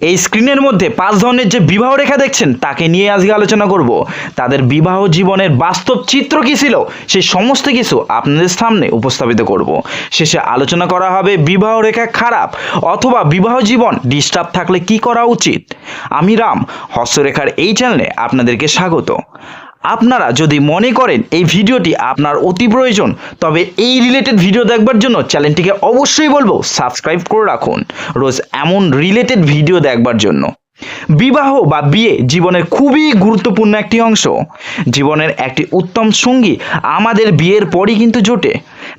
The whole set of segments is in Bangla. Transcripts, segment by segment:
এই স্ক্রিনের মধ্যে পাঁচ ধরনের যে বিবাহ রেখা দেখছেন, তাকে নিয়ে আজকে আলোচনা করব। তাদের বিবাহ জীবনের বাস্তব চিত্র কী ছিল সেই সমস্ত কিছু আপনাদের সামনে উপস্থাপিত করব। শেষে আলোচনা করা হবে বিবাহ রেখা খারাপ অথবা বিবাহ জীবন ডিস্টার্ব থাকলে কি করা উচিত? আমি রাম, হস্তরেখার এই চ্যানেলে আপনাদেরকে স্বাগত। আপনারা যদি মনে করেন এই ভিডিওটি আপনার অতি প্রয়োজন, তবে এই রিলেটেড ভিডিও দেখবার জন্য চ্যানেলটিকে অবশ্যই বলব সাবস্ক্রাইব করে রাখুন। রোজ এমন রিলেটেড ভিডিও দেখবার জন্য। বিবাহ বা বিয়ে জীবনের খুবই গুরুত্বপূর্ণ একটি অংশ। জীবনের একটি উত্তম সঙ্গী আমাদের বিয়ের পরই কিন্তু জোটে।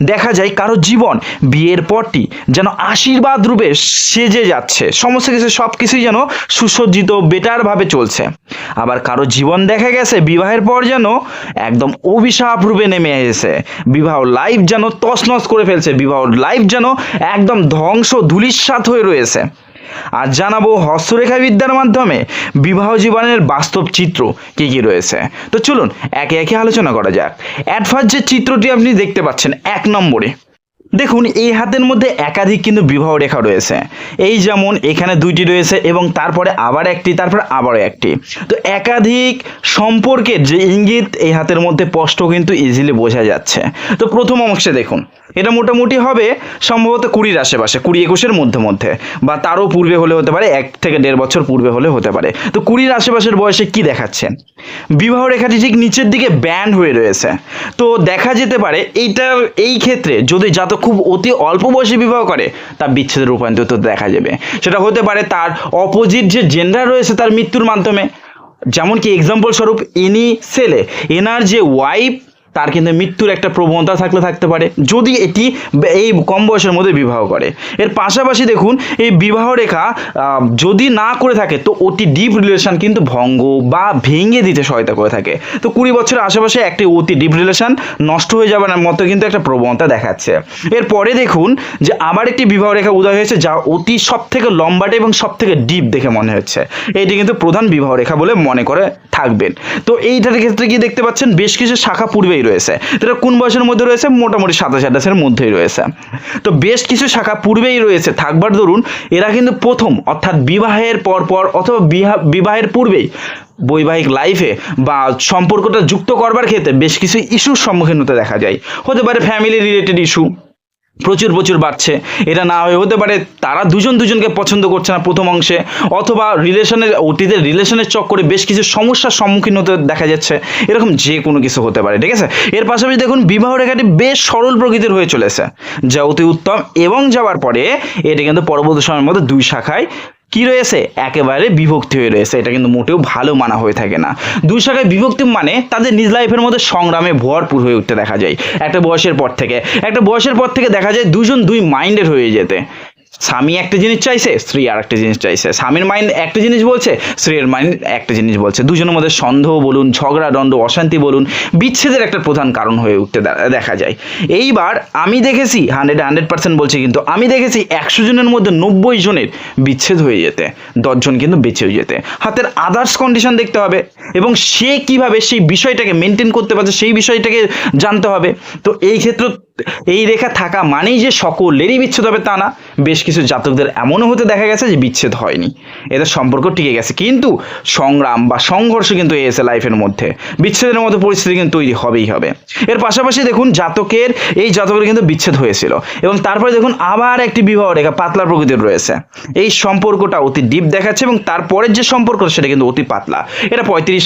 দেখা যায় কারও জীবন বিয়ের পরটি যেন আশীর্বাদ রূপে সেজে যাচ্ছে। সমস্ত কিছু সব কিছুই যেন সুসজ্জিত বেটারভাবে চলছে। আবার কারও জীবন দেখা গেছে বিবাহের পর যেন একদম অভিশাপ রূপে নেমে এসেছে। বিবাহ লাইফ যেন তছনছ করে ফেলছে। বিবাহ লাইফ যেন একদম ধ্বংস ধুলিস্বাত হয়ে রয়েছে। আর জানাব হস্তরেখা বিদ্যার মাধ্যমে বিবাহ জীবনের বাস্তব চিত্র কী কী রয়েছে। তো চলুন, একে একে আলোচনা করা যাক। অ্যাট ফার্স্ট যে চিত্রটি আপনি দেখতে পাচ্ছেন এক নম্বরে, দেখুন, এই হাতের মধ্যে একাধিক কিন্তু বিবাহ রেখা রয়েছে। এই যেমন এখানে দুইটি রয়েছে এবং তারপরে আবার একটি, তারপরে আবারও একটি। তো একাধিক সম্পর্কের যে ইঙ্গিত এই হাতের মধ্যে স্পষ্ট কিন্তু ইজিলি বোঝা যাচ্ছে। তো প্রথম অংশে দেখুন এটা মোটামুটি হবে সম্ভবত কুড়ির আশেপাশে, কুড়ি একুশের মধ্যে মধ্যে। বা তারও পূর্বে হলে হতে পারে, এক থেকে দেড় বছর পূর্বে হলে হতে পারে। তো কুড়ির আশেপাশের বয়সে কি দেখাচ্ছেন? বিবাহ রেখাটি ঠিক নিচের দিকে ব্যান্ড হয়ে রয়েছে। তো দেখা যেতে পারে এইটার, এই ক্ষেত্রে যদি জাতক খুব অতি অল্প বয়সে বিবাহ করে তা বিচ্ছেদের রূপান্তরিত দেখা যাবে। সেটা হতে পারে তার অপোজিট যে জেন্ডার রয়েছে তার মৃত্যুর মাধ্যমে। যেমন কি এক্সাম্পল স্বরূপ ইনি ছেলে এনার যে ওয়াইফ তার কিন্তু মৃত্যুর একটা প্রবণতা থাকলে থাকতে পারে। যদি এটি এই কম বয়সের মধ্যে বিবাহ করে। এর পাশাপাশি দেখুন, এই বিবাহ রেখা যদি না করে থাকে, তো অতি ডিপ রিলেশন কিন্তু ভঙ্গ বা ভেঙে দিতে সহায়তা করে থাকে। তো কুড়ি বছরের আশেপাশে একটি অতি ডিপ রিলেশন নষ্ট হয়ে যাবার মতো কিন্তু একটা প্রবণতা দেখাচ্ছে। এরপরে দেখুন যে আবার একটি বিবাহ রেখা উদয় হয়েছে, যা অতি সব থেকে লম্বাটে এবং সব থেকে ডিপ দেখে মনে হচ্ছে। এটি কিন্তু প্রধান বিবাহ রেখা বলে মনে করে থাকবেন। তো এইটার ক্ষেত্রে কি দেখতে পাচ্ছেন, বেশ কিছু শাখা পূর্বেই রয়েছে। তারা কোন বয়সের মধ্যে রয়েছে? মোটামুটি সাতাশ আঠাশের মধ্যেই রয়েছে। তো বেশ কিছু শাখা পূর্বেই রয়েছে। থাকবার ধরুন এরা কিন্তু প্রথম, অর্থাৎ বিবাহের পর পর অথবা বিহা- বিবাহের পূর্বেই বৈবাহিক লাইফে বা সম্পর্কটা যুক্ত করবার ক্ষেত্রে বেশ কিছু ইস্যুর সম্মুখীন হতে দেখা যায়। হতে পারে ফ্যামিলি রিলেটেড ইস্যু প্রচুর প্রচুর বাড়ছে। এটা না হয়ে হতে পারে তারা দুজন দুজনকে পছন্দ করছে না প্রথম অংশে, অথবা রিলেশনের, অতীতের রিলেশনের চক্করে বেশ কিছু সমস্যার সম্মুখীন হতে দেখা যাচ্ছে। এরকম যে কোনো কিছু হতে পারে, ঠিক আছে? এর পাশাপাশি দেখুন, বিবাহ রেখাটি বেশ সরল প্রকৃতির হয়ে চলেছে। যা অতি উত্তম এবং যাওয়ার পরে, এটি কিন্তু পরবর্তী সময়ের মধ্যে দুই শাখায় কি রয়েছে? একেবারে বিভক্তি হয়ে রয়েছে। এটা কিন্তু মোটেও ভালো মানা হয়ে থাকে না। দুই শাখায় বিভক্তি মানে তাদের নিজ লাইফের মধ্যে সংগ্রামে ভরপুর হয়ে উঠতে দেখা যায়। একটা বয়সের পর থেকে। একটা বয়সের পর থেকে দেখা যায় দুজন দুই মাইন্ডের হয়ে যেতে। স্বামী একটা জিনিস চাইছে, স্ত্রী আর একটা জিনিস চাইছে। স্বামীর মাইন্ড একটা জিনিস বলছে, স্ত্রীর মাইন্ড একটা জিনিস বলছে। দুজনের মধ্যে সন্দেহ বলুন, ঝগড়া, দ্বন্দ্ব, অশান্তি বলুন, বিচ্ছেদের একটা প্রধান কারণ হয়ে উঠতে দেখা যায়। এইবার আমি দেখেছি হান্ড্রেড হান্ড্রেড পার্সেন্ট বলছি কিন্তু আমি দেখেছি একশো জনের মধ্যে নব্বই জনের বিচ্ছেদ হয়ে যেতে দশজন কিন্তু বেঁচে হয়ে যেতে। হাতের আদার্স কন্ডিশন দেখতে হবে এবং সে কীভাবে সেই বিষয়টাকে মেনটেন করতে পারছে, সেই বিষয়টাকে জানতে হবে। তো এই ক্ষেত্রে এই রেখা থাকা মানেই যে সকলেরই বিচ্ছেদ হবে তা না। বেশ কিছু জাতকদের এমনও হতে দেখা গেছে যে বিচ্ছেদ হয়নি। এদের সম্পর্ক টিকে গেছে। কিন্তু সংগ্রাম বা সংঘর্ষ কিন্তু এসে লাইফের মধ্যে। বিচ্ছেদের মতো পরিস্থিতি কিন্তু তৈরি হবেই হবে। এর পাশাপাশি দেখুন, জাতকের, এই জাতকের কিন্তু বিচ্ছেদ হয়েছিল। এবং তারপরে দেখুন, আবার একটি বিবাহ রেখা পাতলা প্রকৃতির রয়েছে। এই সম্পর্কটা অতি ডিপ দেখাচ্ছে এবং তারপরের যে সম্পর্ক, সেটা কিন্তু অতি পাতলা। এটা পঁয়ত্রিশ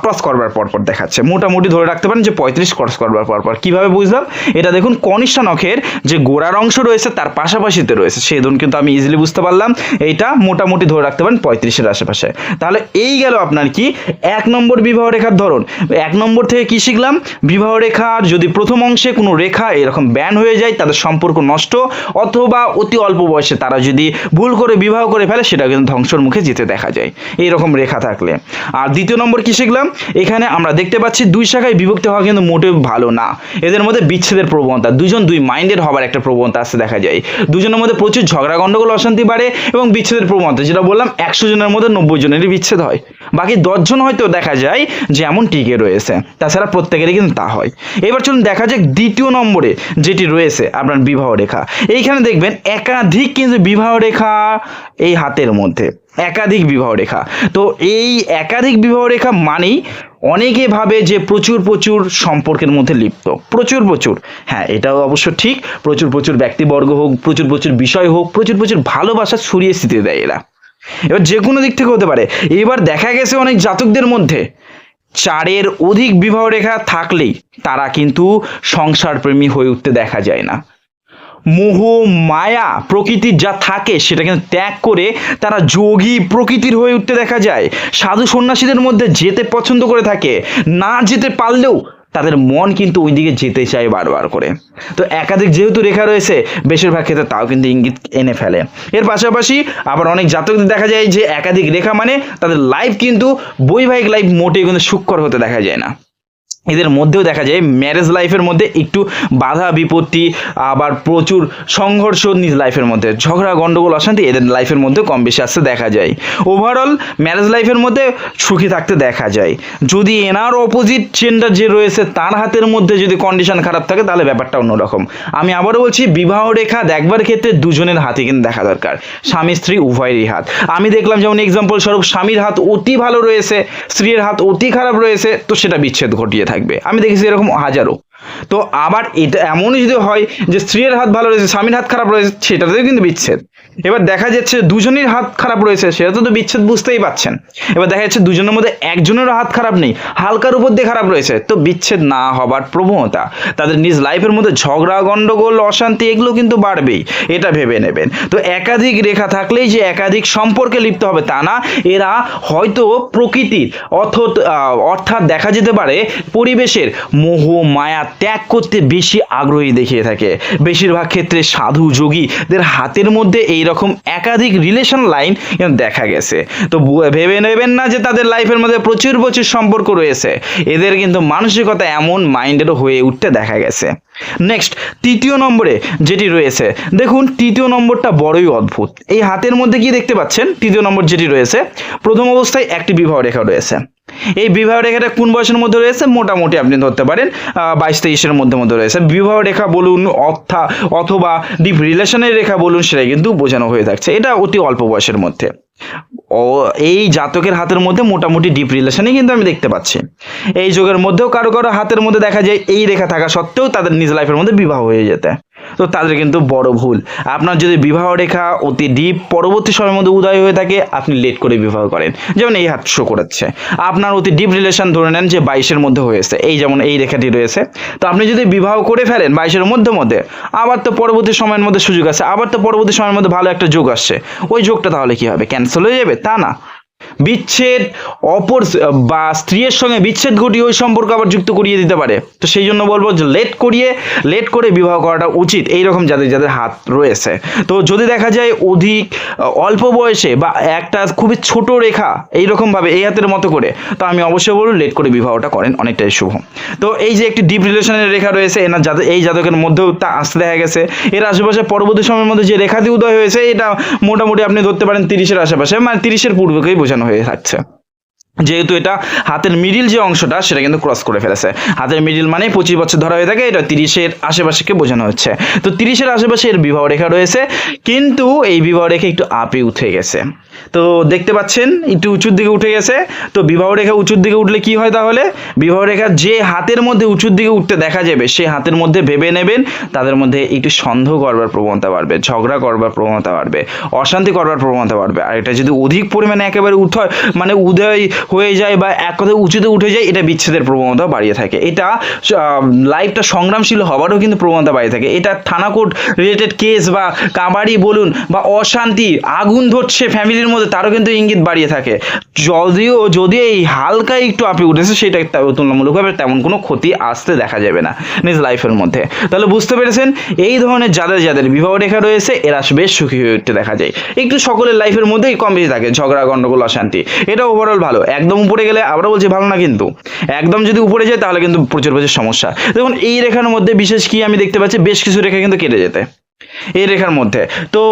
ক্রস করবার পর পর দেখাচ্ছে। মোটামুটি ধরে রাখতে পারেন যে পঁয়ত্রিশ ক্রস করবার পর পর কীভাবে বুঝলাম? এটা দেখুন কনিষ্ঠা নখের যে গোড়ার অংশ রয়েছে, তার পাশাপাশিতে রয়েছে। সেদিন কিন্তু আমি ইজিলি বুঝতে পারলাম। এইটা মোটামুটি ধরে রাখতে পারেন পঁয়ত্রিশের আশেপাশে। তাহলে এই গেল আপনার কি? এক নম্বর বিবাহ রেখার ধরন। এক নম্বর থেকে কি শিখলাম? বিবাহ রেখার যদি প্রথম অংশে কোনো রেখা এরকম ব্যান হয়ে যায়, তাদের সম্পর্ক নষ্ট, অথবা অতি অল্প বয়সে তারা যদি ভুল করে বিবাহ করে ফেলে, সেটা কিন্তু ধ্বংসর মুখে যেতে দেখা যায়। এইরকম রেখা থাকলে। আর দ্বিতীয় নম্বর কি শিখলাম? এখানে আমরা দেখতে পাচ্ছি দুই শাখায় বিভক্ত হওয়া কিন্তু মোটেও ভালো না। এদের মধ্যে বিচ্ছেদের প্রবণতা দুজন দুই মাইন্ডের হবার একটা প্রবণতা আসতে দেখা যায়। দুজনের মধ্যে প্রচুর ঝগড়া, গন্ডগোল, অশান্তি বাড়ে এবং বিচ্ছেদের প্রবণতা, যেটা বললাম একশো জনের মধ্যে নব্বই জনেরই বিচ্ছেদ হয়। বাকি দশজন হয়তো দেখা যায় যে এমন টিকে রয়েছে, তাছাড়া প্রত্যেকেরই কিন্তু তা হয়। এবার চলুন দেখা যাক দ্বিতীয় নম্বরে যেটি রয়েছে আপনার বিবাহ রেখা। এইখানে দেখবেন একাধিক কিন্তু বিবাহ রেখা এই হাতের মধ্যে। একাধিক বিবাহ রেখা। তো এই একাধিক বিবাহ রেখা মানেই অনেকে ভাবে যে প্রচুর প্রচুর সম্পর্কের মধ্যে লিপ্ত। প্রচুর প্রচুর। হ্যাঁ এটাও অবশ্য ঠিক। প্রচুর প্রচুর ব্যক্তিবর্গ হোক, প্রচুর প্রচুর বিষয় হোক, প্রচুর প্রচুর ভালোবাসা ছড়িয়ে ছিটিয়ে দেয় এরা। এবার যে কোনো দিক থেকে হতে পারে। এবার দেখা গেছে অনেক জাতকদের মধ্যে। চারের অধিক বিবাহ রেখা থাকলেই তারা কিন্তু সংসার প্রেমী হয়ে উঠতে দেখা যায় না। মোহ, মায়া প্রকৃতির যা থাকে সেটা কিন্তু ত্যাগ করে তারা যোগী প্রকৃতির হয়ে উঠতে দেখা যায়। সাধু সন্ন্যাসীদের মধ্যে যেতে পছন্দ করে থাকে, না যেতে পারলেও তাদের মন কিন্তু ওই দিকে যেতে চায় বারবার করে। তো একাধিক যেহেতু রেখা রয়েছে, বেশিরভাগ ক্ষেত্রে তাও কিন্তু ইঙ্গিত এনে ফেলে। এর পাশাপাশি আবার অনেক জাতকদের দেখা যায় যে একাধিক রেখা মানে তাদের লাইফ কিন্তু বৈবাহিক লাইফ মোটেই কিন্তু সুখকর হতে দেখা যায় না। এদের মধ্যেও দেখা যায় ম্যারেজ লাইফের মধ্যে একটু বাধা বিপত্তি, আবার প্রচুর সংঘর্ষ নিজ লাইফের মধ্যে। ঝগড়া গণ্ডগোল অশান্তি এদের লাইফের মধ্যে কম বেশি আসতে দেখা যায়। ওভারঅল ম্যারেজ লাইফের মধ্যে সুখী থাকতে দেখা যায়। যদি এনার অপোজিট জেন্ডার যে রয়েছে, তার হাতের মধ্যে যদি কন্ডিশন খারাপ থাকে, তাহলে ব্যাপারটা অন্যরকম। আমি আবারও বলছি, বিবাহ রেখা দেখবার ক্ষেত্রে দুজনের হাতে কিন্তু দেখা দরকার। স্বামী, স্ত্রী, উভয়েরই হাত। আমি দেখলাম যেমন এক্সাম্পল স্বরূপ, স্বামীর হাত অতি ভালো রয়েছে, স্ত্রীর হাত অতি খারাপ রয়েছে, তো সেটা বিচ্ছেদ ঘটিয়ে থাকবে। আমি দেখেছি এরকম হাজারো। তো আবার এটা এমনই যদি হয় যে স্ত্রীর হাত ভালো রয়েছে, স্বামীর হাত খারাপ রয়েছে, সেটাতেও কিন্তু বিচ্ছেদ। এবার দেখা যাচ্ছে দুজনের হাত খারাপ রয়েছে, সেটা তো বিচ্ছেদ বুঝতেই পাচ্ছেন। এবার দেখা যাচ্ছে দুজনের মধ্যে একজনেরও হাত খারাপ নেই, হালকার উপর দিয়ে খারাপ রয়েছে। তো বিচ্ছেদ না হবার প্রবণতা, তাদের নিজ লাইফের মধ্যে ঝগড়া গণ্ডগোল অশান্তি, এগুলো কিন্তু বাড়বেই, এটা ভেবে নেবেন। তো একাধিক রেখা থাকলেই যে একাধিক সম্পর্কে লিপ্ত হবে তা না, এরা হয়তো প্রকৃতির অর্থ অর্থাৎ দেখা যেতে পারে পরিবেশের মোহ, মায়া ত্যাগ করতে বেশি আগ্রহী দেখিয়ে থাকে। বেশিরভাগ ক্ষেত্রে সাধু যোগীদের হাতের মধ্যে এই রকম একাধিক রিলেশন লাইন দেখা গেছে। তো ভেবে নেবেন না যে তাদের লাইফের মধ্যে প্রচুর প্রচুর সম্পর্ক রয়েছে। এদের কিন্তু মানসিকতা এমন মাইন্ডেরও হয়ে উঠতে দেখা গেছে। নেক্সট তৃতীয় নম্বরে যেটি রয়েছে, দেখুন তৃতীয় নম্বরটা বড়ই অদ্ভুত। এই হাতের মধ্যে কি দেখতে পাচ্ছেন? তৃতীয় নম্বর যেটি রয়েছে, প্রথম অবস্থায় একটি বিবাহ রেখা রয়েছে। এই বিবাহ রেখাটা কোন বয়সের মধ্যে রয়েছে? মোটামুটি আপনি ধরতে পারেন বাইশ তেইশের মধ্যে মধ্যে রয়েছে। বিবাহ রেখা বলুন, অর্থা, অথবা ডিপ রিলেশনের রেখা বলুন, সেটা কিন্তু বোঝানো হয়ে থাকছে। এটা অতি অল্প বয়সের মধ্যে। ও, এই জাতকের হাতের মধ্যে মোটামুটি ডিপ রিলেশনই কিন্তু আমি দেখতে পাচ্ছি। এই যুগের মধ্যেও কারও কারও হাতের মধ্যে দেখা যায়, এই রেখা থাকা সত্ত্বেও তাদের নিজ লাইফের মধ্যে বিবাহ হয়ে যেতে। তো তাদের কিন্তু বড় ভুল। আপনার যদি বিবাহ রেখা অতি ডিপ পরবর্তী সময়ের মধ্যে উদয় হয়ে থাকে, আপনি লেট করে বিবাহ করেন। যেমন এই হাত শো করাচ্ছে। আপনার অতি ডিপ রিলেশন ধরে নেন যে বাইশের মধ্যে হয়েছে এই যেমন এই রেখাটি রয়েছে। তো আপনি যদি বিবাহ করে ফেলেন বাইশের মধ্যে মধ্যে, আবার তো পরবর্তী সময়ের মধ্যে সুযোগ আছে, আবার তো পরবর্তী সময়ের মধ্যে ভালো একটা যোগ আসছে। ওই যোগটা তাহলে কি হবে? ক্যান্সেল হয়ে যাবে? তা না। বিচ্ছেদ অপর বা স্ত্রীর সঙ্গে বিচ্ছেদ ঘটিয়ে ওই সম্পর্ক আবার যুক্ত করিয়ে দিতে পারে। তো সেই জন্য বলব যে লেট করিয়ে লেট করে বিবাহ করাটা উচিত। এই রকম যাদের যাদের হাত রয়েছে। তো যদি দেখা যায় অধিক অল্প বয়সে বা একটা খুবই ছোট রেখা এই রকম ভাবে এই হাতের মতো করে, তো আমি অবশ্যই বলব লেট করে বিবাহটা করেন, অনেকটাই শুভ। তো এই যে একটি ডিপ রিলেশনের রেখা রয়েছে, এনার যাদের এই জাতকের মধ্যেও তা আসতে দেখা গেছে। এর আশেপাশে পরবর্তী সময়ের মধ্যে যে রেখাটি উদয় হয়েছে, এটা মোটামুটি আপনি ধরতে পারেন তিরিশের আশেপাশে মানে তিরিশের পূর্বকেই বোঝানো হয়ে থাকছে। যেহেতু এটা হাতের মিডিল যে অংশটা, সেটা কিন্তু ক্রস করে ফেলেছে। হাতের মিডিল মানে পঁচিশ বছর ধরা হয়ে থাকে, এটা তিরিশের আশেপাশেকে বোঝানো হচ্ছে। তো তিরিশের আশেপাশে এর বিবাহ রেখা রয়েছে, কিন্তু এই বিবাহ রেখা একটু আপে উঠে গেছে। তো দেখতে পাচ্ছেন, একটু উঁচুর দিকে উঠে গেছে। তো বিবাহ রেখা উঁচুর দিকে উঠলে কি হয় তাহলে? বিবাহ রেখা যে হাতের মধ্যে উঁচুর দিকে উঠতে দেখা যাবে সেই হাতের মধ্যে ভেবে নেবেন, তাদের মধ্যে একটু সন্দেহ করবার প্রবণতা বাড়বে, ঝগড়া করবার প্রবণতা বাড়বে, অশান্তি করবার প্রবণতা বাড়বে। আর এটা যদি অধিক পরিমাণে একেবারে উঠয় মানে উদয় হয়ে যায় বা এক কথায় উঁচুতে উঠে যায়, এটা বিচ্ছেদের প্রবণতা বাড়িয়ে থাকে। এটা লাইফটা সংগ্রামশীল হবারও কিন্তু প্রবণতা বাড়িয়ে থাকে। এটা থানা কোর্ট রিলেটেড কেস বা কাবাডি বলুন বা অশান্তি, আগুন ধরছে ফ্যামিলির মধ্যে, তারও কিন্তু ইঙ্গিত বাড়িয়ে থাকে। যদিও যদি এই হালকা একটু আপে উঠেছে, সেটা তুলনামূলকভাবে তেমন কোনো ক্ষতি আসতে দেখা যাবে না নিজ লাইফের মধ্যে। তাহলে বুঝতে পেরেছেন, এই ধরনের যাদের যাদের বিবাহ রেখা রয়েছে, এরা বেশ সুখী হয়ে উঠতে দেখা যায়। একটু সকলের লাইফের মধ্যেই কম বেশি থাকে, ঝগড়া গণ্ডগোল অশান্তি। এটা ওভারঅল ভালো। একদম উপরে গেলে আবারও বলছি ভালো না কিন্তু। একদম যদি উপরে যায় তাহলে কিন্তু প্রচুর প্রচুর সমস্যা। দেখুন, এই রেখার মধ্যে বিশেষ কি আমি দেখতে পাচ্ছি? বেশ কিছু রেখা কিন্তু কেটে যেতে। এই রেখার মধ্যে। তো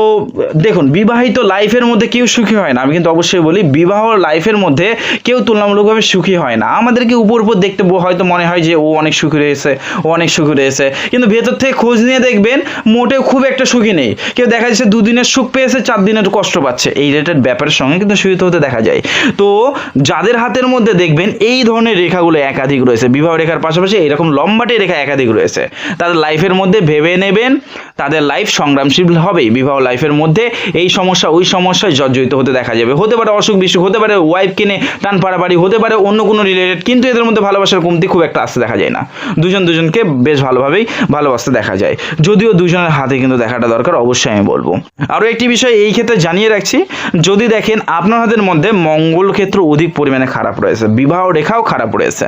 দেখুন, বিবাহিত লাইফের মধ্যে কেউ সুখী হয় না। আমি কিন্তু অবশ্যই বলি, বিবাহ লাইফের মধ্যে কেউ তুলনামূলকভাবে সুখী হয় না। আমাদেরকে উপর উপর দেখতে হয়তো মনে হয় যে, ও অনেক সুখী রয়েছে, ও অনেক সুখী রয়েছে। কিন্তু ভেতর থেকে খোঁজ নিয়ে দেখবেন, মোটেও খুব একটা সুখী নেই। কেউ দেখা যাচ্ছে দুদিনের সুখ পেয়েছে, চার দিনের কষ্ট পাচ্ছে। এই রিলেটেড ব্যাপারের সঙ্গে কিন্তু সুহিত হতে দেখা যায়। তো যাদের হাতের মধ্যে দেখবেন, এই ধরনের রেখাগুলো একাধিক রয়েছে। বিবাহ রেখার পাশাপাশি এরকম লম্বাটে রেখা একাধিক রয়েছে। তাদের লাইফের মধ্যে ভেবে নেবেন, তাদের লাইফ সংগ্রামশীল হবেই বিবাহ লাইফের মধ্যে। এই সমস্যা, ওই সমস্যায় জর্জরিত হতে দেখা যাবে। হতে পারে অসুখ বিসুখ, হতে পারে ওয়াইফ কিনে টান পাড়াপাড়ি হতে পারে অন্য কোনো রিলেটেড কিন্তু এদের মধ্যে ভালোবাসার কমতি খুব একটা আসতে দেখা যায় না। দুজন দুজনকে বেশ ভালোভাবেই ভালোবাসতে দেখা যায়। যদিও দুজনের হাতে কিন্তু দেখাটা দরকার, অবশ্যই আমি বলব। আরও একটি বিষয় এই ক্ষেত্রে জানিয়ে রাখছি, যদি দেখেন আপনার হাতের মধ্যে মঙ্গল ক্ষেত্র অধিক পরিমাণে খারাপ রয়েছে, বিবাহ রেখাও খারাপ রয়েছে,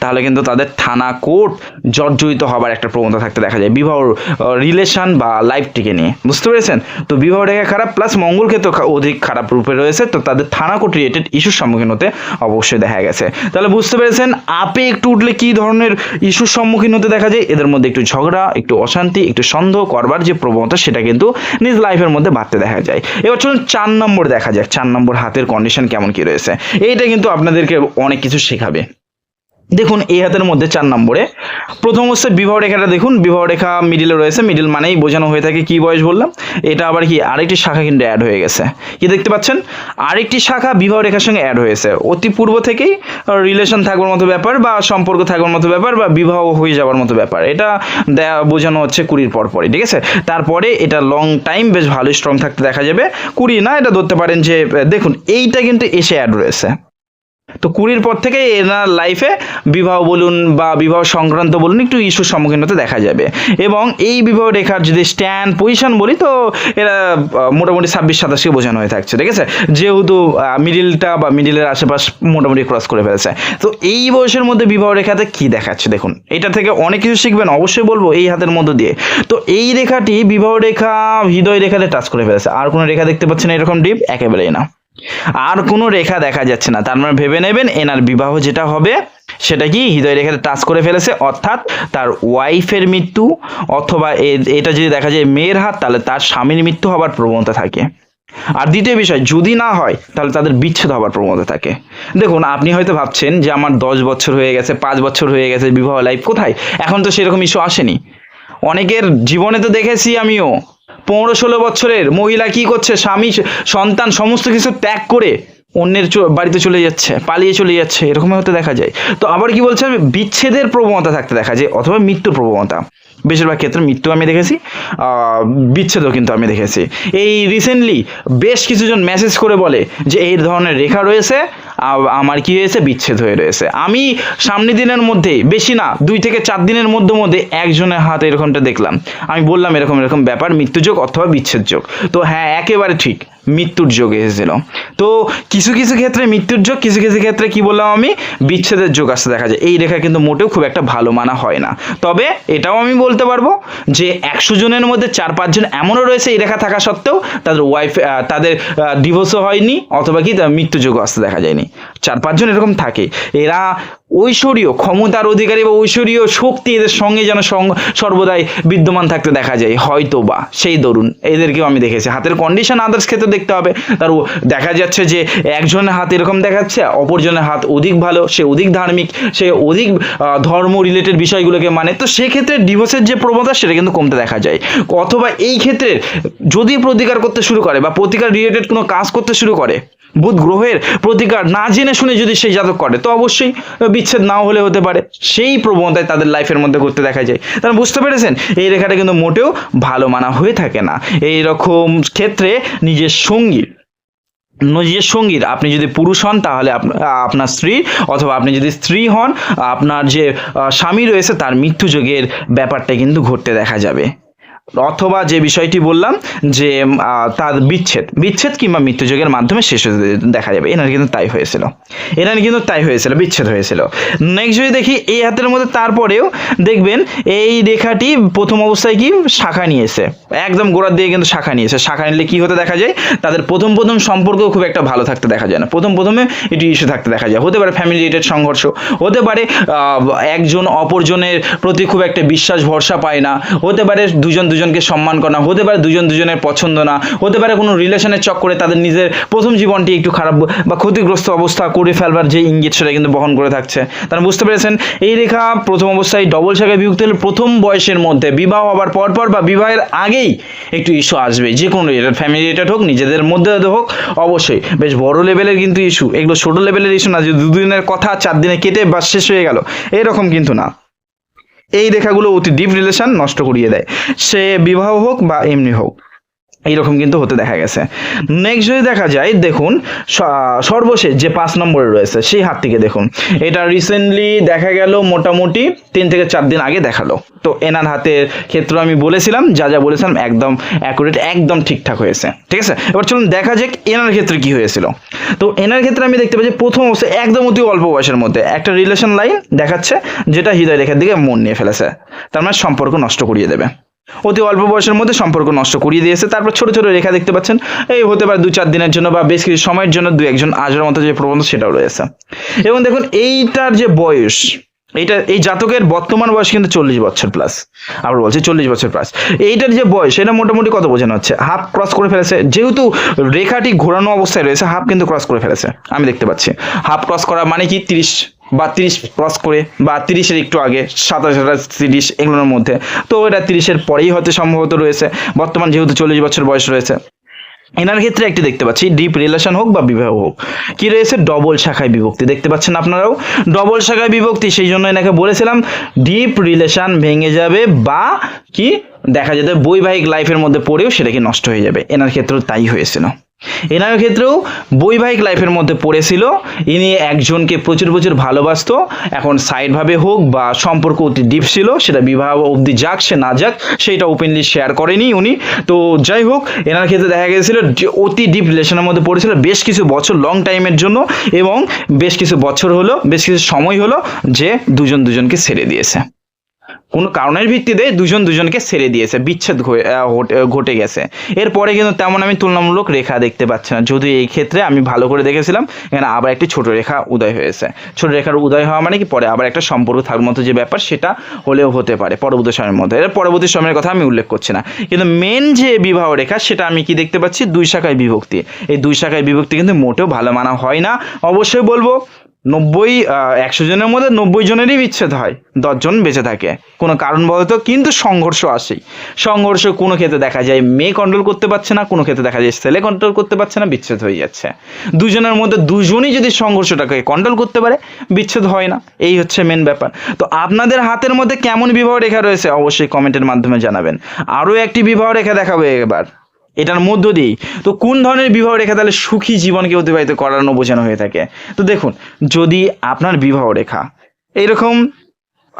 তাহলে কিন্তু তাদের থানা কোর্ট জর্জরিত হবার একটা প্রবণতা থাকতে দেখা যায়। বিবাহ রিলেশন বা লাইফটিকে নিয়ে। বুঝতে পেরেছেন? তো বিবাহ রেখা খারাপ প্লাস মঙ্গল ক্ষেত্র অধিক খারাপ রূপে রয়েছে, তো তাদের থানা কোর্ট রিলেটেড ইস্যুর সম্মুখীন হতে অবশ্যই দেখা গেছে। তাহলে বুঝতে পেরেছেন, আপে একটু উঠলে কি ধরনের ইস্যুর সম্মুখীন হতে দেখা যায়? এদের মধ্যে একটু ঝগড়া, একটু অশান্তি, একটু সন্দেহ, করবার যে প্রবণতা, সেটা কিন্তু নিজ লাইফের মধ্যে বাড়তে দেখা যায়। এবার চলুন চার নম্বর দেখা যাক, চার নম্বর হাতের কন্ডিশন কেমন কি রয়েছে। এইটা কিন্তু আপনাদেরকে অনেক কিছু শেখাবে। দেখুন, এই হাতের মধ্যে চার নম্বরে। প্রথম হচ্ছে বিবাহ রেখাটা দেখুন। বিবাহ রেখা মিডিলে রয়েছে। মিডিল মানেই বোঝানো হয়ে থাকে কি বয়স বললাম। এটা আবার কি, আরেকটি শাখা কিন্তু অ্যাড হয়ে গেছে। কি দেখতে পাচ্ছেন? আরেকটি শাখা বিবাহ রেখার সঙ্গে অ্যাড হয়েছে। অতি পূর্ব থেকেই রিলেশন থাকবার মতো ব্যাপার বা সম্পর্ক থাকবার মতো ব্যাপার বা বিবাহ হয়ে যাওয়ার মতো ব্যাপার। এটা বোঝানো হচ্ছে কুড়ির পর পরই ঠিক আছে? তারপরে এটা লং টাইম বেশ ভালো স্ট্রং থাকতে দেখা যাবে। কুড়ি না, এটা ধরতে পারেন যে, দেখুন, এইটা কিন্তু এসে অ্যাড রয়েছে। তো কুড়ির পর থেকে এনার লাইফে বিবাহ বলুন বা বিবাহ সংক্রান্ত বলুন একটু ইস্যুর সম্মুখীন হতে দেখা যাবে। এবং এই বিবাহ রেখার যদি স্ট্যান্ড পজিশন বলি তো এরা মোটামুটি ছাব্বিশ, সাতাশকে বোঝানো হয়ে থাকছে, ঠিক আছে? যেহেতু মিডিলটা বা মিডিলের আশেপাশ মোটামুটি ক্রস করে ফেলেছে। তো এই বয়সের মধ্যে বিবাহ রেখাতে কি দেখাচ্ছে দেখুন। এটা থেকে অনেক কিছু শিখবেন, অবশ্যই বলব এই হাতের মধ্য দিয়ে। তো এই রেখাটি বিবাহ রেখা, হৃদয় রেখাতে টাচ করে ফেলেছে। আর কোনো রেখা দেখতে পাচ্ছেন এরকম ডিপ একেবারেই না। আর কোনো রেখা দেখা যাচ্ছে না। তার মানে ভেবে নেবেন, এনার বিবাহ যেটা হবে, সেটা কি হৃদয় রেখাতে টাচ করে ফেলেছে, অর্থাৎ তার ওয়াইফের মৃত্যু, অথবা এটা যদি দেখা যায় মেয়ের হাত, তাহলে তার স্বামীর মৃত্যু হবার প্রবণতা থাকে। আর দ্বিতীয় বিষয়, যদি না হয়, তাহলে তাদের বিচ্ছেদ হবার প্রবণতা থাকে। দেখুন, আপনি হয়তো ভাবছেন যে আমার দশ বছর হয়ে গেছে, পাঁচ বছর হয়ে গেছে বিবাহ লাইফ কোথায়? এখন তো সেরকম ইস্যু আসেনি। অনেকের জীবনে তো দেখেছি আমিও। পনেরো ষোলো বছরের মহিলা কি করছে? স্বামী সন্তান সমস্ত কিছু ত্যাগ করে অন্যের বাড়িতে চলে যাচ্ছে, পালিয়ে চলে যাচ্ছে এরকম হতে দেখা যায়। তো আবার কি বলছে? বিচ্ছেদের প্রবণতা থাকতে দেখা যায়, অথবা মৃত্যুর প্রবণতা। বেশিরভাগ ক্ষেত্রে মৃত্যু আমি দেখেছি বিচ্ছেদও কিন্তু আমি দেখেছি। এই রিসেন্টলি বেশ কিছুজন মেসেজ করে বলে যে, এই ধরনের রেখা রয়েছে আমার কি হয়েছে? বিচ্ছেদ হয়ে রয়েছে। আমি সামনের দিনের মধ্যে, বেশি না, দুই থেকে চার দিনের মধ্যে মধ্যে একজনের হাতে এরকমটা দেখলাম। আমি বললাম, এরকম এরকম ব্যাপার, মৃত্যুযোগ অথবা বিচ্ছেদ যোগ। তো হ্যাঁ একেবারে ঠিক। মৃত্যুর যোগ এসেছিল। তো কিছু কিছু ক্ষেত্রে মৃত্যুর যোগ, কিছু কিছু ক্ষেত্রে কি বললাম আমি? বিচ্ছেদের যোগ আসতে দেখা যায়। এই রেখা কিন্তু মোটেও খুব একটা ভালো মানা হয় না। তবে এটাও আমি বলতে পারব যে একশো জনের মধ্যে চার পাঁচজন এমনও রয়েছে এই রেখা থাকা সত্ত্বেও তাদের ওয়াইফ তাদের ডিভোর্সও হয়নি অথবা কি তার আসতে দেখা যায়নি। চার পাঁচজন এরকম থাকে। এরা ঐশ্বরীয়, ক্ষমতার অধিকারী বা ঐশ্বরীয় শক্তি এদের সঙ্গে যেন সর্বদাই বিদ্যমান থাকতে দেখা যায়। হয়তো বা সেই দরুন। এদেরকেও আমি দেখেছি। হাতের কন্ডিশন আদার্স ক্ষেত্রে দেখতে হবে। তার দেখা যাচ্ছে যে, একজনের হাত এরকম দেখাচ্ছে, অপরজনের হাত অধিক ভালো, সে অধিক ধার্মিক, সে অধিক ধর্ম রিলেটেড বিষয়গুলোকে মানে তো সেক্ষেত্রে ডিভোর্সের যে প্রবণতা, সেটা কিন্তু কমতে দেখা যায়। অথবা এই ক্ষেত্রে যদি প্রতিকার করতে শুরু করে বা প্রতিকার রিলেটেড কোনো কাজ করতে শুরু করে বুধ গ্রহের প্রতিকার না জেনে শুনে যদি সেই জাতক করে, তো অবশ্যই বিচ্ছেদ নাও হলে হতে পারে। সেই প্রবণতায় তাদের লাইফের মধ্যে করতে দেখা যায়। তারা বুঝতে পেরেছেন? এই রেখাটা কিন্তু মোটেও ভালো মানা হয়ে থাকে না। এই রকম ক্ষেত্রে নিজের সঙ্গী, নিজের সঙ্গীর, আপনি যদি পুরুষ হন তাহলে আপনার স্ত্রী অথবা আপনি যদি স্ত্রী হন, আপনার যে স্বামী রয়েছে তার মৃত্যুযোগের ব্যাপারটা কিন্তু ঘটতে দেখা যাবে। অথবা যে বিষয়টি বললাম যে তার বিচ্ছেদ বিচ্ছেদ কিংবা মৃত্যুযোগের মাধ্যমে শেষ দেখা যাবে। এনার কিন্তু তাই হয়েছিল। এনার কিন্তু তাই হয়েছিল, বিচ্ছেদ হয়েছিল। নেক্সট যদি দেখি, এই হাতের মধ্যে তারপরেও দেখবেন, এই রেখাটি প্রথম অবস্থায় কি? শাখা নিয়েছে। একদম গোড়ার দিয়ে কিন্তু শাখা নিয়েছে। শাখা নিলে কি হতে দেখা যায়? তাদের প্রথম প্রথম সম্পর্ক খুব একটা ভালো থাকতে দেখা যায় না। প্রথম প্রথমে একটু ইস্যু থাকতে দেখা যায়। হতে পারে ফ্যামিলি রিলেটেড সংঘর্ষ। হতে পারে একজন অপরজনের প্রতি খুব একটা বিশ্বাস ভরসা পায় না। হতে পারে দুজন দুজনের দুজনকে সম্মান করা না। হতে পারে দুজন দুজনের পছন্দ না। হতে পারে কোনো রিলেশনের চক্করে তাদের নিজের প্রথম জীবনটি একটু খারাপ বা ক্ষতিগ্রস্ত অবস্থা করে ফেলবার যে ইঙ্গিত সেটা কিন্তু বহন করে থাকছে। তারা বুঝতে পেরেছেন? এই রেখা প্রথম অবস্থায় ডবল শাখায় বিভক্ত হলে প্রথম বয়সের মধ্যে বিবাহ হবার পর পর বা বিবাহের আগেই একটু ইস্যু আসবে। যে কোনো রিলেটেড ফ্যামিলি রিলেটেড হোক, নিজেদের মধ্যে হোক, অবশ্যই। বেশ বড় লেভেলের কিন্তু ইস্যু এগুলো ছোট লেভেলের ইস্যু না, যে দুদিনের কথা চার দিনে কেটে বা শেষ হয়ে গেল। এরকম কিন্তু না। এই রেখাগুলো অতি ডিপ রিলেশন নষ্ট করিয়ে দেয়। সে বিবাহ হোক বা এমনি হোক। এইরকম কিন্তু হতে দেখা গেছে। নেক্সট যদি দেখা যায়, দেখুন সর্বশেষ যে পাঁচ নম্বরে রয়েছে, সেই হাত থেকে দেখুন। এটা রিসেন্টলি দেখা গেল, মোটামুটি তিন থেকে চার দিন আগে দেখাল। তো এনার হাতের ক্ষেত্রে আমি বলেছিলাম, যা যা বলেছিলাম, একদম অ্যাকুরেট একদম ঠিকঠাক হয়েছে। ঠিক আছে? এবার চলুন দেখা যাক এনার ক্ষেত্রে কি হয়েছিল। তো এনার ক্ষেত্রে আমি দেখতে পাচ্ছি প্রথম অবস্থায় একদম অতি অল্প বয়সের মধ্যে একটা রিলেশন লাইন দেখাচ্ছে, যেটা হৃদয় রেখার দিকে মন নিয়ে ফেলেছে। তার মানে সম্পর্ক নষ্ট করিয়ে দেবে। অতি অল্প বয়সের মধ্যে সম্পর্ক নষ্ট করিয়ে দিয়েছে। তারপর ছোট ছোট রেখা দেখতে পাচ্ছেন। এই হতে পারে দু চার দিনের জন্য বা বেশ কিছু সময়ের জন্য দু একজন আজের মতো যে প্রবন্ধ সেটাও রয়েছে। এবং দেখুন, এইটার যে বয়স, এইটা, এই জাতকের বর্তমান বয়স কিন্তু চল্লিশ বছর প্লাস আবার বলছি চল্লিশ বছর প্লাস এইটার যে বয়স এটা মোটামুটি কত বোঝানো হচ্ছে? হাফ ক্রস করে ফেলেছে। যেহেতু রেখাটি ঘোরানো অবস্থায় রয়েছে, হাফ কিন্তু ক্রস করে ফেলেছে। আমি দেখতে পাচ্ছি। হাফ ক্রস করা মানে কি? তিরিশ বা তিরিশ ক্রস করে বা তিরিশের একটু আগে, সাতাশ, আঠাশ, তিরিশ এগুলোর মধ্যে। তো এটা তিরিশের পরেই হতে সম্ভবত রয়েছে। বর্তমান যেহেতু চল্লিশ বছর বয়স রয়েছে। এনার ক্ষেত্রে একটি দেখতে পাচ্ছি ডিপ রিলেশন হোক বা বিবাহ হোক। কি রয়েছে? ডবল শাখায় বিভক্তি। দেখতে পাচ্ছেন আপনারাও? ডবল শাখায় বিভক্তি, সেই জন্য এনাকে বলেছিলাম ডিপ রিলেশন ভেঙে যাবে বা কি? দেখা যেতে বৈবাহিক লাইফের মধ্যে পড়েও সেটা কি নষ্ট হয়ে যাবে। এনার ক্ষেত্রেও তাই হয়েছিল। এনার ক্ষেত্রেও বৈবাহিক লাইফের মধ্যে পড়েছিল। ইনি একজনকে প্রচুর প্রচুর ভালোবাসতো। এখন সাইডভাবে হোক বা সম্পর্ক অতি ডিপ ছিল, সেটা বিবাহ অবধি যাক, সে না যাক সেটা ওপেনলি শেয়ার করেনি উনি। তো যাই হোক এনার ক্ষেত্রে দেখা গেছিল অতি ডিপ রিলেশনের মধ্যে পড়েছিল বেশ কিছু বছর লং টাইমের জন্য এবং বেশ কিছু বছর হলো, বেশ কিছু সময় হলো যে দুজন দুজনকে ছেড়ে দিয়েছে। কোনো কারণের ভিত্তিতে দুজন দুজনকে ছেড়ে দিয়েছে, বিচ্ছেদ ঘটে- গেছে। এরপরে কিন্তু তেমন আমি তুলনামূলক রেখা দেখতে পাচ্ছি না। যদিও এই ক্ষেত্রে আমি ভালো করে দেখেছিলাম, এখানে আবার একটি ছোট রেখা উদয় হয়েছে। ছোট রেখার উদয় হওয়া মানে কি? পরে আবার একটা সম্পর্ক থাকার মতো যে ব্যাপার, সেটা হলেও হতে পারে পরবর্তী সময়ের মধ্যে। এর পরবর্তী সময়ের কথা আমি উল্লেখ করছি না। কিন্তু মেন যে বিবাহ রেখা, সেটা আমি কি দেখতে পাচ্ছি? দুই শাখায় বিভক্তি। এই দুই শাখায় বিভক্তি কিন্তু মোটেও ভালো মানা হয় না। অবশ্যই বলব নব্বই একশো জনের মধ্যে নব্বই জনেরই বিচ্ছেদ হয়, দশজন বেঁচে থাকে। কোনো কারণ বলতো কিন্তু সংঘর্ষ আসেই। সংঘর্ষ কোনো ক্ষেত্রে দেখা যায় মেয়ে কন্ট্রোল করতে পারছে না, কোনো ক্ষেত্রে দেখা যায় ছেলে কন্ট্রোল করতে পারছে না, বিচ্ছেদ হয়ে যাচ্ছে। দুজনের মধ্যে দুজনই যদি সংঘর্ষটাকে কন্ট্রোল করতে পারে, বিচ্ছেদ হয় না। এই হচ্ছে মেন ব্যাপার। তো আপনাদের হাতের মধ্যে কেমন বিবাহ রেখা রয়েছে, অবশ্যই কমেন্টের মাধ্যমে জানাবেন। আরও একটি বিবাহ রেখা দেখাবো এবার। এটার মধ্য দিয়েই। তো কোন ধরনের বিবাহ রেখা তাহলে সুখী জীবনকে অতিবাহিত করানো বোঝানো হয়ে থাকে? তো দেখুন, যদি আপনার বিবাহ রেখা এইরকম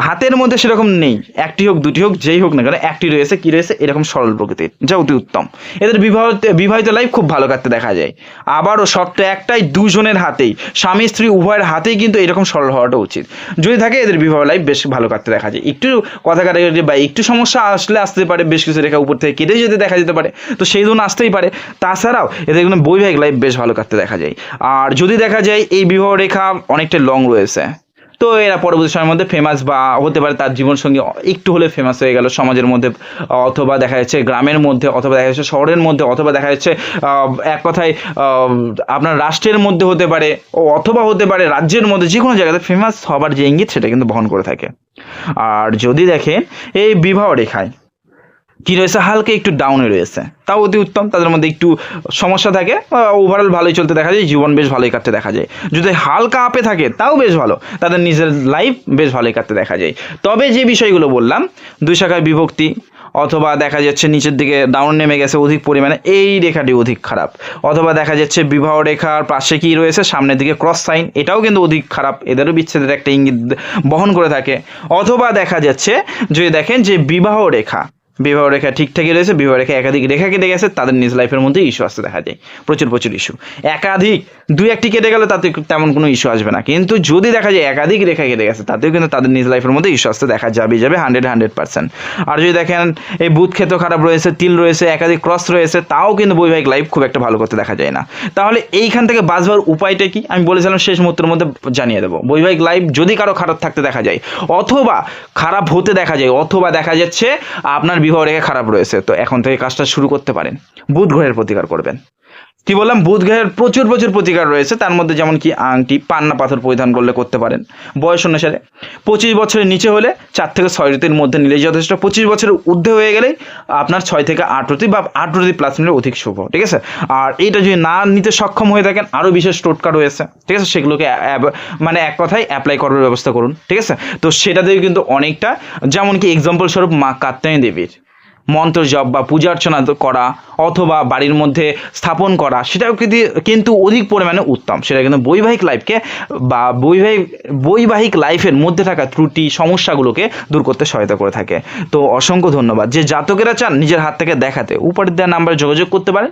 হাতের মধ্যে সেরকম নেই। একটি হোক, দুটি হোক, যেই হোক না কেন, একটি রয়েছে, কি রয়েছে, এরকম সরল প্রকৃতির, যা অতি উত্তম। এদের বিবাহ বিবাহিত লাইফ খুব ভালো কাটতে দেখা যায়। আবারও শর্ত একটাই, দুজনের হাতেই, স্বামী, স্ত্রী, উভয়ের হাতেই কিন্তু এরকম সরল হওয়াটা উচিত। যদি থাকে, এদের বিবাহ লাইফ বেশ ভালো কাটতে দেখা যায়। একটু কথা কাটাকাটি বা একটু সমস্যা আসলে আসতে পারে, বেশ কিছু রেখা উপর থেকে কেটে যেতে দেখা যেতে পারে, তো সেই জন্য আসতেই পারে। তাছাড়াও এদের কিন্তু বৈবাহিক লাইফ বেশ ভালো কাটতে দেখা যায়। আর যদি দেখা যায়, এই বিবাহ রেখা অনেকটা লং রয়েছে। তো এরা পরবর্তী সময়ের মধ্যে ফেমাস বা হতে পারে তার জীবনসঙ্গী একটু হলে ফেমাস হয়ে গেল সমাজের মধ্যে, অথবা দেখা যাচ্ছে গ্রামের মধ্যে, অথবা দেখা যাচ্ছে শহরের মধ্যে, অথবা দেখা যাচ্ছে এক কথায় আপনার রাষ্ট্রের মধ্যে হতে পারে অথবা হতে পারে রাজ্যের মধ্যে, যে কোনো জায়গাতে ফেমাস হবার যে ইঙ্গিত সেটা কিন্তু বহন করে থাকে। আর যদি দেখেন এই বিবাহ রেখায় কি রয়েছে? হালকা একটু ডাউনে রয়েছে। তাও অতি উত্তম, তাদের মধ্যে একটু সমস্যা থাকে। ওভারঅল ভালোই চলতে দেখা যায়, জীবন বেশ ভালোই কাটতে দেখা যায়। যদি হালকা আপে থাকে, তাও বেশ ভালো। তাদের নিজের লাইফ বেশ ভালোই কাটতে দেখা যায়। তবে যে বিষয়গুলো বললাম, দুই শাখায় বিভক্তি, অথবা দেখা যাচ্ছে নিচের দিকে ডাউন নেমে গেছে অধিক পরিমাণে, এই রেখাটি অধিক খারাপ। অথবা দেখা যাচ্ছে বিবাহ রেখার পাশে কি রয়েছে? সামনের দিকে ক্রস সাইন এটাও কিন্তু অধিক খারাপ। এদেরও বিচ্ছেদের একটা ইঙ্গিত বহন করে থাকে। অথবা দেখা যাচ্ছে, যদি দেখেন যে বিবাহ রেখা বিবাহ রেখা ঠিকঠাকই রয়েছে, বিবাহ রেখা একাধিক রেখা কেটে গেছে তাদের নিজ লাইফের মধ্যে ইস্যু আসতে দেখা যায়, প্রচুর প্রচুর ইস্যু একাধিক দুই একটি কেটে গেলে, তাতে তেমন কোনো ইস্যু আসবে না। কিন্তু যদি দেখা যায় একাধিক রেখা কেটে গেছে, তাতেও কিন্তু তাদের নিজ লাইফের মধ্যে ইস্যু আসতে দেখা যাবে যাবে হান্ড্রেড হান্ড্রেড পার্সেন্ট আর যদি দেখেন, এই বুথ ক্ষেত্র খারাপ রয়েছে, তিল রয়েছে, একাধিক ক্রস রয়েছে, তাও কিন্তু বৈবাহিক লাইফ খুব একটা ভালো করতে দেখা যায় না। তাহলে এইখান থেকে বাঁচবার উপায়টা কি? আমি বলেছিলাম শেষ মুহূর্তের মধ্যে জানিয়ে দেবো। বৈবাহিক লাইফ যদি কারও খারাপ থাকতে দেখা যায়, অথবা খারাপ হতে দেখা যায়, অথবা দেখা যাচ্ছে আপনার বিবাহ রেখে খারাপ রয়েছে, তো এখন থেকে কাজটা শুরু করতে পারেন। বুধ গ্রহের প্রতিকার করবেন। কি বললাম? বুধ গ্রহের প্রচুর প্রচুর প্রতিকার রয়েছে। তার মধ্যে যেমন কি আংটি, পান্না পাথর পরিধান করলে করতে পারেন। বয়স অনুসারে। পঁচিশ বছরের নিচে হলে চার থেকে ছয় রতির মধ্যে নিলে যথেষ্ট। পঁচিশ বছরের ঊর্ধ্বে হয়ে গেলেই আপনার ছয় থেকে আট রতি বা আট রতি প্লাস নিলে অধিক শুভ, ঠিক আছে? আর এইটা যদি না নিতে সক্ষম হয়ে থাকেন, আরও বিশেষ টোটকা রয়েছে, ঠিক আছে? সেগুলোকে মানে এক কথায় অ্যাপ্লাই করার ব্যবস্থা করুন, ঠিক আছে? তো সেটাতেও কিন্তু অনেকটা, যেমন কি এক্সাম্পল স্বরূপ মা কাত্যায়নী দেবীর। মন্ত্র জপ বা পূজা অর্চনা করা অথবা বাড়ির মধ্যে স্থাপন করা, সেটাও কিন্তু কিন্তু অধিক পরিমাণে উত্তম। সেটা কিন্তু বৈবাহিক লাইফকে বা বৈবাহিক বৈবাহিক লাইফের মধ্যে থাকা ত্রুটি, সমস্যাগুলোকে দূর করতে সহায়তা করে থাকে। তো অসংখ্য ধন্যবাদ। যে জাতকেরা চান, নিজের হাত থেকে দেখাতে। উপরের দেওয়া নাম্বারে যোগাযোগ করতে পারেন।